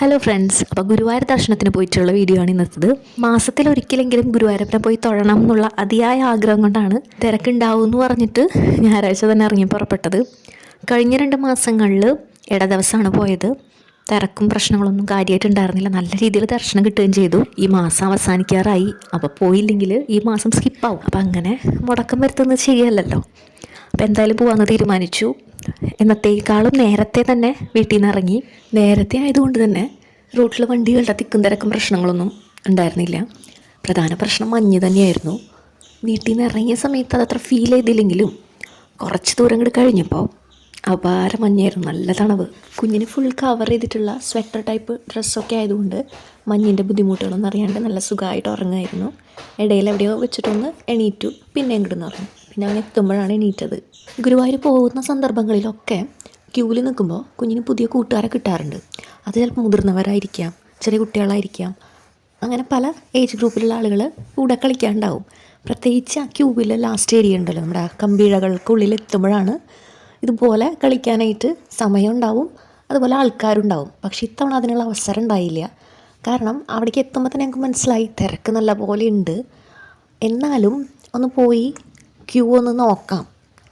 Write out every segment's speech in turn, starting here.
Hello friends അപ്പോൾ ഗുരുവായൂർ ദർശനത്തിന് പോയിട്ടുള്ള വീഡിയോ ആണ് ഇന്നത്തത്. മാസത്തിൽ ഒരിക്കലെങ്കിലും ഗുരുവായൂരപ്പനെ പോയി തൊഴണം എന്നുള്ള അതിയായ ആഗ്രഹം കൊണ്ടാണ് തിരക്കുണ്ടാവും എന്ന് പറഞ്ഞിട്ട് ഞായറാഴ്ച തന്നെ ഇറങ്ങി പുറപ്പെട്ടത്. കഴിഞ്ഞ രണ്ട് മാസങ്ങളിൽ ഇട ദിവസമാണ് പോയത്. തിരക്കും പ്രശ്നങ്ങളൊന്നും കാര്യമായിട്ടുണ്ടായിരുന്നില്ല നല്ല രീതിയിൽ ദർശനം കിട്ടുകയും ചെയ്തു. ഈ മാസം അവസാനിക്കാറായി. അപ്പോൾ പോയില്ലെങ്കിൽ ഈ മാസം സ്കിപ്പാവും അപ്പോൾ അങ്ങനെ മുടക്കം വരുത്തുന്നത് ശരിയല്ലല്ലോ. അപ്പോൾ എന്തായാലും പോകാമെന്ന് തീരുമാനിച്ചു. എന്നത്തേക്കാളും നേരത്തെ തന്നെ വീട്ടിൽ നിന്ന് ഇറങ്ങി നേരത്തെ ആയതുകൊണ്ട് തന്നെ റോട്ടിലെ വണ്ടികളുടെ തിക്കും തിരക്കും പ്രശ്നങ്ങളൊന്നും ഉണ്ടായിരുന്നില്ല. പ്രധാന പ്രശ്നം മഞ്ഞ് തന്നെയായിരുന്നു. വീട്ടിൽ നിന്ന് ഇറങ്ങിയ സമയത്ത് അതത്ര ഫീൽ ചെയ്തില്ലെങ്കിലും കുറച്ച് ദൂരം കൂടി കഴിഞ്ഞപ്പോൾ അപാര മഞ്ഞായിരുന്നു. നല്ല തണവ്. കുഞ്ഞിന് ഫുൾ കവർ ചെയ്തിട്ടുള്ള സ്വെറ്റർ ടൈപ്പ് ഡ്രസ്സൊക്കെ ആയതുകൊണ്ട് മഞ്ഞിന്റെ ബുദ്ധിമുട്ടുകളൊന്നും അറിയാണ്ട് നല്ല സുഖമായിട്ട് ഉറങ്ങുമായിരുന്നു ഇടയിൽ എവിടെയോ വെച്ചിട്ടൊന്ന് എണീറ്റു പിന്നെ ഇങ്ങോട്ടൊന്ന് ഉറങ്ങും പിന്നെ അവൻ എത്തുമ്പോഴാണ് എണീറ്റത്. ഗുരുവായൂർ പോകുന്ന സന്ദർഭങ്ങളിലൊക്കെ ക്യൂവിൽ നിൽക്കുമ്പോൾ കുഞ്ഞിന് പുതിയ കൂട്ടുകാരെ കിട്ടാറുണ്ട്. അത് ചിലപ്പോൾ മുതിർന്നവരായിരിക്കാം ചെറിയ കുട്ടികളായിരിക്കാം. അങ്ങനെ പല ഏജ് ഗ്രൂപ്പിലുള്ള ആളുകൾ കൂടെ കളിക്കാനുണ്ടാവും പ്രത്യേകിച്ച് ആ ക്യൂവിലെ ലാസ്റ്റ് ഏരിയ ഉണ്ടല്ലോ നമ്മുടെ ആ കമ്പിഴകൾക്കുള്ളിൽ എത്തുമ്പോഴാണ് ഇതുപോലെ കളിക്കാനായിട്ട് സമയമുണ്ടാവും അതുപോലെ ആൾക്കാരുണ്ടാവും. പക്ഷേ ഇത്തവണ അതിനുള്ള അവസരം ഉണ്ടായില്ല. കാരണം അവിടേക്ക് എത്തുമ്പോൾ തന്നെ ഞങ്ങൾക്ക് മനസ്സിലായി തിരക്ക് നല്ല പോലെ ഉണ്ട്. എന്നാലും ഒന്ന് പോയി ക്യൂ ഒന്ന് നോക്കാം.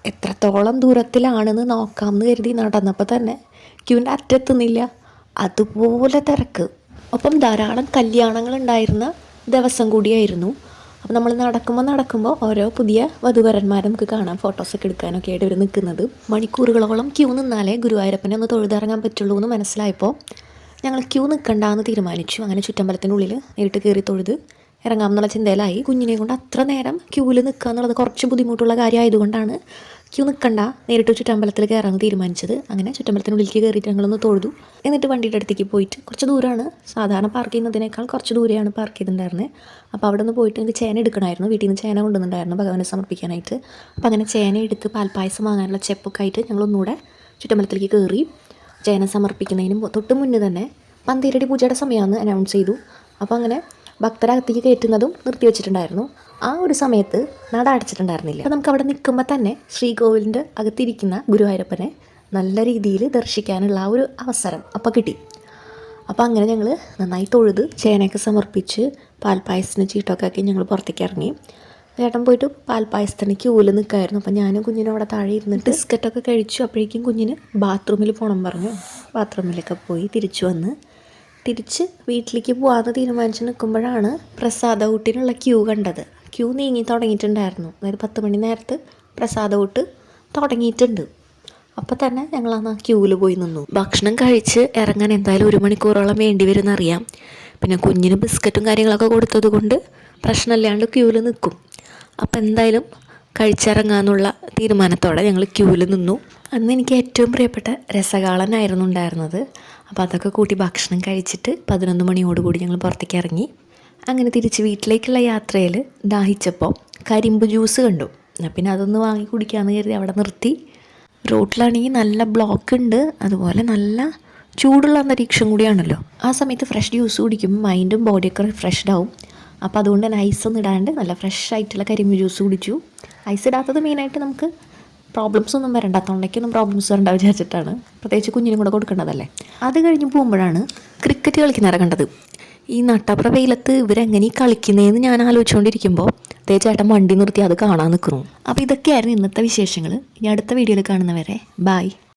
എത്രത്തോളം ദൂരത്തിലാണെന്ന് നോക്കാം എന്ന് കരുതി നടന്നപ്പോൾ തന്നെ ക്യൂവിന്റെ അറ്റെത്തുന്നില്ല അതുപോലെ തിരക്ക്. ഒപ്പം ധാരാളം കല്യാണങ്ങൾ ഉണ്ടായിരുന്ന ദിവസം കൂടിയായിരുന്നു. അപ്പം നമ്മൾ നടക്കുമ്പോൾ നടക്കുമ്പോൾ ഓരോ പുതിയ വധുവരന്മാരെ നമുക്ക് കാണാം. ഫോട്ടോസൊക്കെ എടുക്കാനൊക്കെ ആയിട്ട് ഇവർ നിൽക്കുന്നത് മണിക്കൂറുകളോളം ക്യൂ നിന്നാലേ ഗുരുവായൂരപ്പനെ ഒന്ന് തൊഴുതിറങ്ങാൻ പറ്റുള്ളൂ എന്ന് മനസ്സിലായപ്പോൾ ഞങ്ങൾ ക്യൂ നിൽക്കണ്ടെന്ന് തീരുമാനിച്ചു. അങ്ങനെ ചുറ്റമ്പലത്തിനുള്ളിൽ നേരിട്ട് കയറി തൊഴുത് ഇറങ്ങാമെന്നുള്ള ചിന്തയിലായി. കുഞ്ഞിനെ കൊണ്ട് അത്ര നേരം ക്യൂവിൽ നിൽക്കുക എന്നുള്ളത് കുറച്ച് ബുദ്ധിമുട്ടുള്ള കാര്യമായതുകൊണ്ടാണ് ക്യൂ നിൽക്കണ്ട നേരിട്ട് ചുറ്റമ്പലത്തിൽ കയറാൻ തീരുമാനിച്ചത്. അങ്ങനെ ചുറ്റമ്പലത്തിനുള്ളിലേക്ക് കയറിയിട്ട് ഞങ്ങളൊന്ന് തൊഴുതു. എന്നിട്ട് വണ്ടിയുടെ അടുത്തേക്ക് പോയിട്ട് കുറച്ച് ദൂരമാണ് സാധാരണ പാർക്ക് ചെയ്യുന്നതിനേക്കാൾ കുറച്ച് ദൂരെയാണ് പാർക്ക് ചെയ്തിട്ടുണ്ടായിരുന്നത് അപ്പോൾ അവിടെ നിന്ന് പോയിട്ട് എനിക്ക് ചേന എടുക്കണമായിരുന്നു. വീട്ടിൽ നിന്ന് ചേന കൊണ്ടുവന്നിട്ടുണ്ടായിരുന്നു ഭഗവാനെ സമർപ്പിക്കാനായിട്ട്. അപ്പോൾ അങ്ങനെ ചേന എടുത്ത് പാൽപ്പായസം വാങ്ങാനുള്ള ചെപ്പൊക്കെ ആയിട്ട് ഞങ്ങളൊന്നുകൂടെ ചുറ്റമ്പലത്തിലേക്ക് കയറി ചേന സമർപ്പിക്കുന്നതിന് തൊട്ട് മുന്നേ തന്നെ പന്തീരടി പൂജയുടെ സമയമാണ് അനൗൺസ് ചെയ്തു. അപ്പോൾ അങ്ങനെ ഭക്തരകത്തേക്ക് കയറ്റുന്നതും നിർത്തിവെച്ചിട്ടുണ്ടായിരുന്നു. ആ ഒരു സമയത്ത് നട അടച്ചിട്ടുണ്ടായിരുന്നില്ല. അപ്പോൾ നമുക്ക് അവിടെ നിൽക്കുമ്പോൾ തന്നെ ശ്രീകോവിലിന്റെ അകത്തിരിക്കുന്ന ഗുരുവായൂരപ്പനെ നല്ല രീതിയിൽ ദർശിക്കാനുള്ള ആ ഒരു അവസരം അപ്പോൾ കിട്ടി. അപ്പോൾ അങ്ങനെ ഞങ്ങൾ നന്നായി തൊഴുത് ചേനയൊക്കെ സമർപ്പിച്ച് പാൽപ്പായസത്തിന് ചീട്ടൊക്കെ ആക്കി ഞങ്ങൾ പുറത്തേക്ക് ഇറങ്ങി. ചേട്ടൻ പോയിട്ട് പാൽപ്പായസത്തിന് ക്യൂവിൽ നിൽക്കായിരുന്നു അപ്പം ഞാനും കുഞ്ഞിനും അവിടെ താഴെ ഇരുന്നിട്ട് ബിസ്ക്കറ്റൊക്കെ കഴിച്ചു. അപ്പോഴേക്കും കുഞ്ഞിന് ബാത്റൂമിൽ പോകണം പറഞ്ഞു. ബാത്റൂമിലൊക്കെ പോയി തിരിച്ചു വന്ന് തിരിച്ച് വീട്ടിലേക്ക് പോകാമെന്ന് തീരുമാനിച്ച് നിൽക്കുമ്പോഴാണ് പ്രസാദ ഊട്ടിനുള്ള ക്യൂ കണ്ടത്. ക്യൂ നീങ്ങി തുടങ്ങിയിട്ടുണ്ടായിരുന്നു. അതായത് പത്ത് മണി നേരത്ത് പ്രസാദ ഊട്ട് തുടങ്ങിയിട്ടുണ്ട്. അപ്പോൾ തന്നെ ഞങ്ങൾ അന്ന് ക്യൂവിൽ പോയി നിന്നു. ഭക്ഷണം കഴിച്ച് ഇറങ്ങാൻ എന്തായാലും ഒരു മണിക്കൂറോളം വേണ്ടി വരുമെന്ന് അറിയാം പിന്നെ കുഞ്ഞിന് ബിസ്ക്കറ്റും കാര്യങ്ങളൊക്കെ കൊടുത്തത് കൊണ്ട് പ്രശ്നമില്ലാണ്ട് ക്യൂവിൽ നിൽക്കും. അപ്പോൾ എന്തായാലും കഴിച്ചിറങ്ങാന്നുള്ള തീരുമാനത്തോടെ ഞങ്ങൾ ക്യൂവിൽ നിന്നു. അന്ന് എനിക്ക് ഏറ്റവും പ്രിയപ്പെട്ട രസകാളനായിരുന്നു ഉണ്ടായിരുന്നത്. അപ്പോൾ അതൊക്കെ കൂട്ടി ഭക്ഷണം കഴിച്ചിട്ട് പതിനൊന്ന് മണിയോടുകൂടി ഞങ്ങൾ പുറത്തേക്ക് ഇറങ്ങി. അങ്ങനെ തിരിച്ച് വീട്ടിലേക്കുള്ള യാത്രയിൽ ദാഹിച്ചപ്പോൾ കരിമ്പ് ജ്യൂസ് കണ്ടു. പിന്നെ അതൊന്ന് വാങ്ങി കുടിക്കാമെന്ന് കരുതി അവിടെ നിർത്തി. റോട്ടിലാണെങ്കിൽ നല്ല ബ്ലോക്ക് ഉണ്ട് അതുപോലെ നല്ല ചൂടുള്ള അന്തരീക്ഷം കൂടിയാണല്ലോ. ആ സമയത്ത് ഫ്രഷ് ജ്യൂസ് കുടിക്കുമ്പോൾ മൈൻഡും ബോഡിയൊക്കെ റിഫ്രഷ്ഡ് ആവും. അപ്പോൾ അതുകൊണ്ട് തന്നെ ഐസൊന്നും ഇടാണ്ട് നല്ല ഫ്രഷ് ആയിട്ടുള്ള കരിമ്പ് ജ്യൂസ് കുടിച്ചു. ഐസ് ഇടാത്തത് മെയിനായിട്ട് നമുക്ക് പ്രോബ്ലംസ് ഒന്നും വരണ്ട. തൊണ്ടയ്ക്കൊന്നും പ്രോബ്ലംസ് വരണ്ട വിചാരിച്ചിട്ടാണ്. പ്രത്യേകിച്ച് കുഞ്ഞിനും കൂടെ കൊടുക്കേണ്ടതല്ലേ അത് കഴിഞ്ഞ് പോകുമ്പോഴാണ് ക്രിക്കറ്റ് കളിക്കുന്നവരെ കണ്ടത്. ഈ നട്ടപ്ര വെയിലത്ത് ഇവരെങ്ങനെ കളിക്കുന്നതെന്ന് ഞാൻ ആലോചിച്ചുകൊണ്ടിരിക്കുമ്പോൾ അതേ ചേട്ടൻ വണ്ടി നിർത്തി അത് കാണാൻ നിൽക്കുന്നു അപ്പോൾ ഇതൊക്കെയായിരുന്നു ഇന്നത്തെ വിശേഷങ്ങൾ ഇനി അടുത്ത വീഡിയോയിൽ കാണുന്നവരെ ബായ്